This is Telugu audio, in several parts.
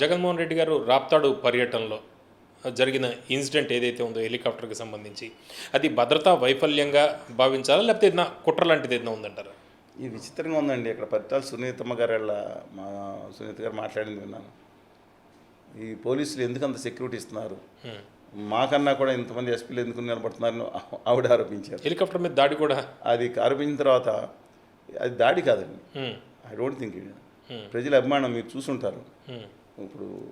జగన్మోహన్ రెడ్డి గారు రాప్తాడు పర్యటనలో జరిగిన ఇన్సిడెంట్ ఏదైతే ఉందో హెలికాప్టర్కి సంబంధించి అది భద్రతా వైఫల్యంగా భావించాలా లేకపోతే ఏదైనా కుట్ర లాంటిది ఏదైనా ఉందంటారా? ఇది విచిత్రంగా ఉందండి. ఇక్కడ పరిటాల సునీతమ్మ గారు వాళ్ళ మా సునీత గారు మాట్లాడింది విన్నాను. ఈ పోలీసులు ఎందుకు అంత సెక్యూరిటీ ఇస్తున్నారు. మాకన్నా కూడా ఇంతమంది ఎస్పీలు ఎందుకు నిలబడుతున్నారని ఆవిడ ఆరోపించారు. హెలికాప్టర్ మీద దాడి కూడా? అది ఆరోపించిన తర్వాత అది దాడి కాదండి. I don't think Hmm. ప్రజల అభిమానం మీరు చూసుంటారు. హ్మ్. ఇప్పుడు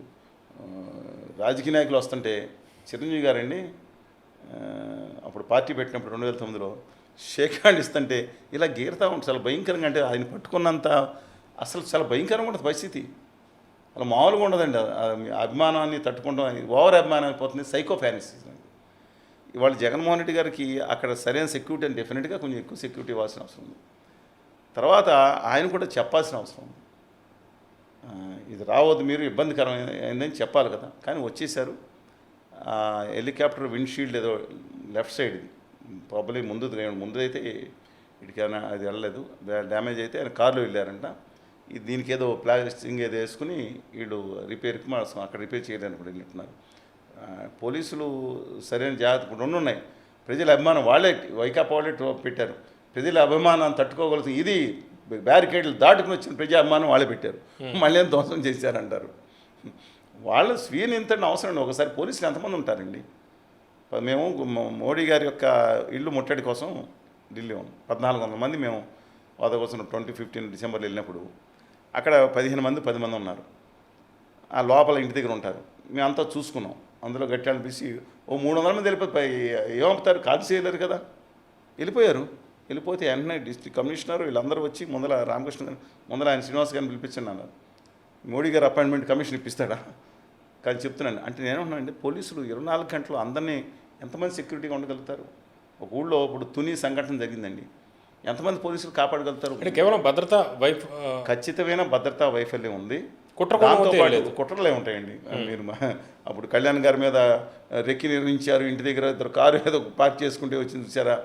రాజకీయ నాయకులు వస్తుంటే చిరంజీవి గారండి అప్పుడు పార్టీ పెట్టినప్పుడు రెండు వేల తొమ్మిదిలో షేక్ హ్యాండ్ ఇస్తుంటే ఇలా గీరుతా ఉంటుంది చాలా భయంకరంగా అంటే ఆయన పట్టుకున్నంత అసలు చాలా భయంకరంగా ఉంటుంది పరిస్థితి. అలా మామూలుగా ఉండదండి. అభిమానాన్ని తట్టుకుంటాం ఓవర్ అభిమానం అయిపోతుంది. సైకో ఫ్యానిస్ ఇవాళ జగన్మోహన్ రెడ్డి గారికి అక్కడ సరైన సెక్యూరిటీ అని డెఫినెట్గా కొంచెం ఎక్కువ సెక్యూరిటీ ఇవ్వాల్సిన అవసరం ఉంది. తర్వాత ఆయన కూడా చెప్పాల్సిన అవసరం ఉంది. ఇది రావద్దు మీరు ఇబ్బందికరమైందని చెప్పాలి కదా. కానీ వచ్చేసారు. హెలికాప్టర్ విండ్షీల్డ్ ఏదో లెఫ్ట్ సైడ్ ఇది. ప్రాబ్లీ ముందు ముందు అయితే ఇటుకైనా అది వెళ్ళలేదు. డ్యామేజ్ అయితే ఆయన కార్లో వెళ్ళారంట. ఈ దీనికి ఏదో ప్లాస్టింగ్ ఏదో వేసుకుని వీళ్ళు రిపేర్కి మా అక్కడ రిపేర్ చేయడానికి కూడా వెళ్ళింటున్నారు పోలీసులు సరైన జాగ్రత్త ఇప్పుడు రెండు ఉన్నాయి. ప్రజల అభిమానం వాళ్ళే వైకాపా వాళ్ళే పెట్టారు. ప్రజల అభిమానాన్ని తట్టుకోగలుగుతుంది ఇది బ్యారికేడ్లు దాటుకుని వచ్చిన ప్రజా అభిమానం వాళ్ళే పెట్టారు. మళ్ళీ ఏం ధ్వంసం చేశారంటారు? వాళ్ళ స్వీయ నియంత్రణ అవసరం అండి ఒకసారి పోలీసులు ఎంతమంది ఉంటారండి? మేము మోడీ గారి యొక్క ఇల్లు ముట్టడి కోసం ఢిల్లీ ఉన్నాం. పద్నాలుగు వందల మంది మేము వాళ్ళ కోసం ట్వంటీ ఫిఫ్టీన్ డిసెంబర్లో వెళ్ళినప్పుడు అక్కడ పదిహేను మంది పది మంది ఉన్నారు. ఆ లోపల ఇంటి దగ్గర ఉంటారు. మేమంతా చూసుకున్నాం. అందులో గట్టి అనిపించి ఓ మూడు వందల మంది వెళ్ళిపోయి ఏమంటారు కాల్ చేయలేరు కదా? వెళ్ళిపోయారు. వెళ్ళిపోతే వెంటనే డిస్ట్రిక్ట్ కమిషనర్ వీళ్ళందరూ వచ్చి ముందర రామకృష్ణ గారు ముందర ఆయన శ్రీనివాస్ గారిని పిలిపించండి అన్నారు. మోడీ గారు అపాయింట్మెంట్ కమిషన్ ఇప్పిస్తాడా? కానీ చెప్తున్నాను. అంటే నేనేమంటున్నానండి పోలీసులు ఇరవై నాలుగు గంటలు అందరినీ ఎంతమంది సెక్యూరిటీగా ఉండగలుగుతారు? ఒక ఊళ్ళో ఇప్పుడు తుని సంఘటన జరిగిందండి. ఎంతమంది పోలీసులు కాపాడగలుగుతారు? అంటే కేవలం భద్రత వైఫ్ ఖచ్చితమైన భద్రతా వైఫల్యం ఉంది. కుట్ర కూడా దాంతో అయితే పాటు లేదు. కుట్రలే ఉంటాయండి. మీరు అప్పుడు కళ్యాణ్ గారి మీద రెక్కి నిర్మించారు ఇంటి దగ్గర ఇద్దరు కారు ఏదో పార్క్ చేసుకుంటే వచ్చింది చూసారా?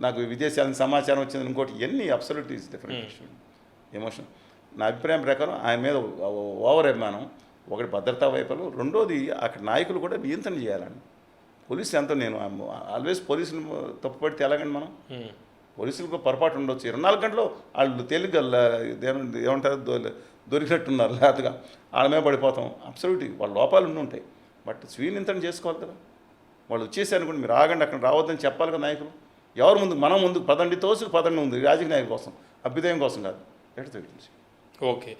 నాకు విదేశాల సమాచారం వచ్చింది ఇంకోటి ఎన్ని అబ్సల్యూట్ డిఫరెంట్ ఎమోషన్ నా అభిప్రాయం ప్రకారం ఆయన మీద ఓవర్ అభిమానం ఒకటి భద్రతా వైఫల్యం రెండోది అక్కడ నాయకులు కూడా నియంత్రణ చేయాలండి. పోలీసులు ఎంతో నేను ఆల్వేస్ పోలీసులు తప్పుపడితే ఎలాగండి మనం? హ్మ్. పోలీసులకు పొరపాటు ఉండొచ్చు. ఇరవై నాలుగు గంటలు వాళ్ళు తేలిగ్గా ఏమంటారు దొరికినట్టున్నారు లేతగా. వాళ్ళ మీద పడిపోతాం. అబ్సల్యూట్లీ వాళ్ళ లోపాలు ఉండి ఉంటాయి. బట్ స్వీయ నియంత్రణ చేసుకోవాలి కదా. వాళ్ళు వచ్చేసారు అనుకోండి మీరు ఆగండి అక్కడ రావద్దని చెప్పాలి కదా నాయకులు. ఎవరు ముందు మనం ముందు పదండి తోసుకు పదండి ఉంది. రాజకీయ నాయకుల కోసం అభ్యుదయం కోసం కాదు. ఎటు తెలిసి ఓకే.